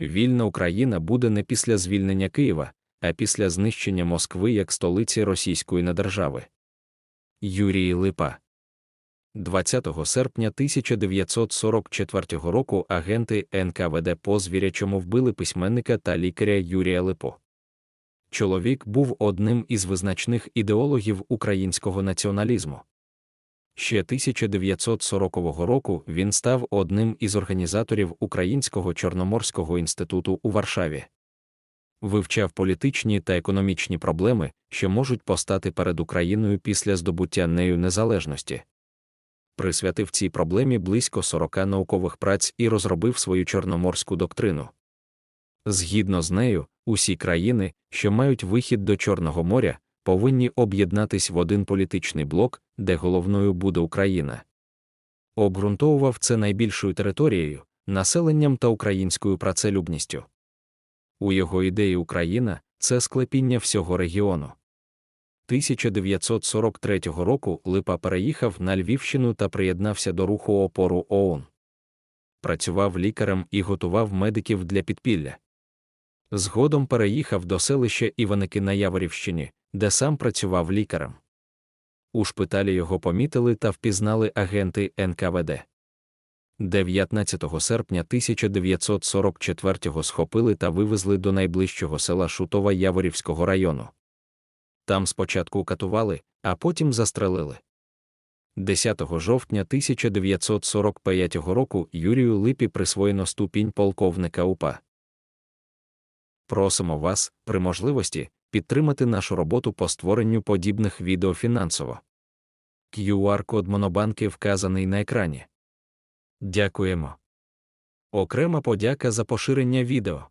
Вільна Україна буде не після звільнення Києва, а після знищення Москви як столиці російської недержави. Юрій Липа 20 серпня 1944 року агенти НКВД по звірячому вбили письменника та лікаря Юрія Липо. Чоловік був одним із визначних ідеологів українського націоналізму. Ще 1940 року він став одним із організаторів Українського Чорноморського інституту у Варшаві. Вивчав політичні та економічні проблеми, що можуть постати перед Україною після здобуття нею незалежності. Присвятив цій проблемі близько 40 наукових праць і розробив свою чорноморську доктрину. Згідно з нею, усі країни, що мають вихід до Чорного моря, повинні об'єднатись в один політичний блок, де головною буде Україна. Обґрунтовував це найбільшою територією, населенням та українською працелюбністю. У його ідеї Україна це склепіння всього регіону. 1943 року Липа переїхав на Львівщину та приєднався до руху опору ООН. Працював лікарем і готував медиків для підпілля. Згодом переїхав до селища Іваники на Яворівщині, де сам працював лікарем. У шпиталі його помітили та впізнали агенти НКВД. 19 серпня 1944-го схопили та вивезли до найближчого села Шутова Яворівського району. Там спочатку катували, а потім застрелили. 10 жовтня 1945 року Юрію Липі присвоєно ступінь полковника УПА. Просимо вас, при можливості, підтримати нашу роботу по створенню подібних відео фінансово. QR-код Монобанки вказаний на екрані. Дякуємо. Окрема подяка за поширення відео.